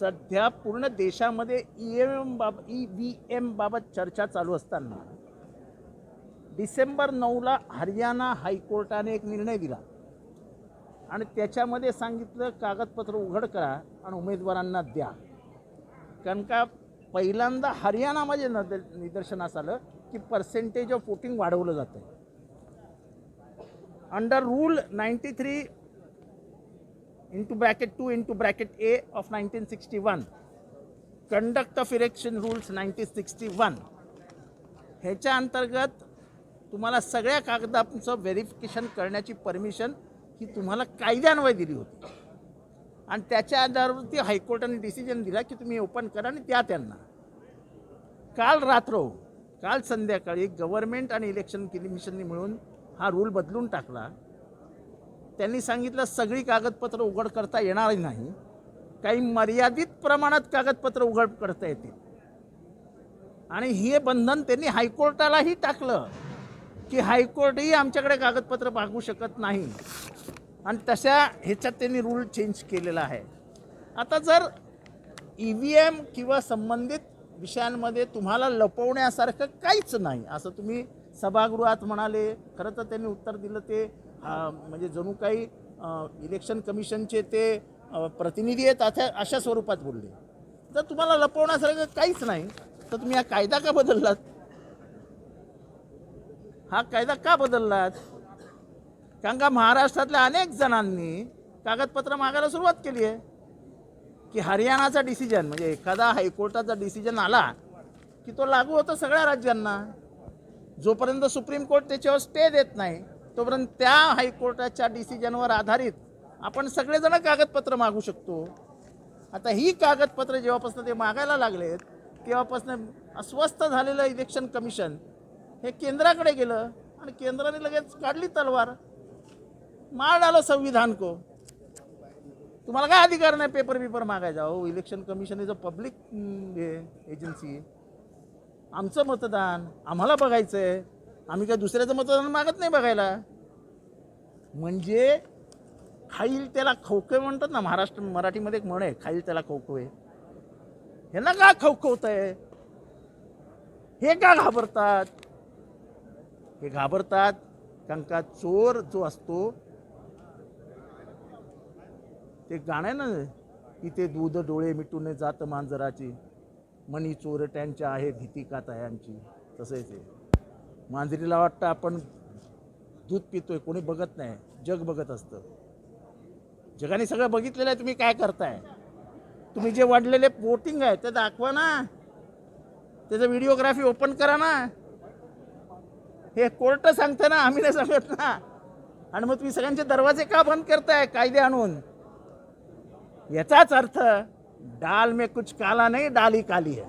सध्या पूर्ण देशामध्ये ई एम बाब ई व्ही एम बाबत चर्चा चालू असताना डिसेंबर नऊला हरियाणा हायकोर्टाने एक निर्णय दिला. आणि त्याच्यामध्ये सांगितलं कागदपत्र उघड करा आणि उमेदवारांना द्या. कारण का पहिल्यांदा हरियाणामध्ये नद निदर्शनास आलं की पर्सेंटेज ऑफ वोटिंग वाढवलं जातं under rule ninety three into bracket two into bracket A of nineteen sixty one conduct of election rules nineteen sixty one ह्याच्या अंतर्गत तुम्हाला सगळ्या कागदांचं व्हेरिफिकेशन करण्याची परमिशन ही तुम्हाला कायद्यान्वये दिली होती. आणि त्याच्या आधारावरती हायकोर्टाने डिसिजन दिला की तुम्ही ओपन करा आणि द्या त्यांना. काल रात्र हो, काल संध्याकाळी गव्हर्नमेंट आणि इलेक्शन कमिशनने मिळून हा रूल बदलून टाकला. त्यांनी सांगितलं सगळी कागदपत्र उघड करता येणार नाही. काही मर्यादित प्रमाणात कागदपत्र उघड करता येतील. आणि हे बंधन त्यांनी हायकोर्टालाही टाकलं की हायकोर्टही आमच्याकडे कागदपत्र मागू शकत नाही. आणि तशा ह्याच्यात त्यांनी रूल चेंज केलेला आहे. आता जर ई व्ही एम किंवा संबंधित विषयांमध्ये तुम्हाला लपवण्यासारखं काहीच नाही असं तुम्ही सभागृहात म्हणाले खरं तर त्यांनी उत्तर दिलं ते. म्हणजे जणू काही इलेक्शन कमिशनचे ते प्रतिनिधी आहेत अशा अशा स्वरूपात बोलले. तर तुम्हाला लपवण्यासारखं काहीच नाही. तर तुम्ही हा कायदा का बदललात? हा कायदा का बदललात? कारण का महाराष्ट्रातल्या अनेक जणांनी कागदपत्र मागायला सुरुवात केली आहे. की हरियाणाचा डिसिजन म्हणजे एखादा हायकोर्टाचा डिसिजन आला की तो लागू होतो सगळ्या राज्यांना. जोपर्यंत सुप्रीम कोर्ट त्याच्यावर स्टे देत नाही तोपर्यंत त्या हायकोर्टाच्या डिसिजनवर आधारित आपण सगळेजण कागदपत्र मागू शकतो. आता ही कागदपत्र जेव्हापासून ते मागायला लागलेत तेव्हापासून अस्वस्थ झालेलं इलेक्शन कमिशन हे केंद्राकडे गेलं आणि केंद्राने लगेच काढली तलवार. मार डालो संविधान को. तुम्हाला काय अधिकार नाही पेपर बिपर मागायचा? हो election commission is a public agency आमचं मतदान आम्हाला बघायचं आहे आम्ही काय दुसऱ्याचं मतदान मागत नाही बघायला. म्हणजे खाईल त्याला खवके म्हणतात ना महाराष्ट्र मराठीमध्ये एक म्हण आहे खाईल त्याला खवखवे. ह्यांना का खवखवत आहे हे का घाबरतात? हे घाबरतात कारण का चोर जो असतो ते गाणं आहे ना इथे दूध डोळे मिटून जात मांजराची मनी चोरट्यांच्या आहे भीती का तयांची? तसं आहे. ते मांजरीला वाटतं आपण दूध पितोय कोणी बघत नाही. जग बघत असतं. जगाने सगळं बघितलेलं आहे तुम्ही काय करताय? तुम्ही जे वाढलेले वोटिंग आहे ते दाखवा ना. त्याचं व्हिडिओग्राफी ओपन करा ना. हे कोर्ट सांगतं ना आम्ही नाही सांगत ना. आणि मग तुम्ही सगळ्यांचे दरवाजे का बंद करताय? कायदे आणून. याचाच अर्थ डाल में कुछ काला नाही डाल ही काली है.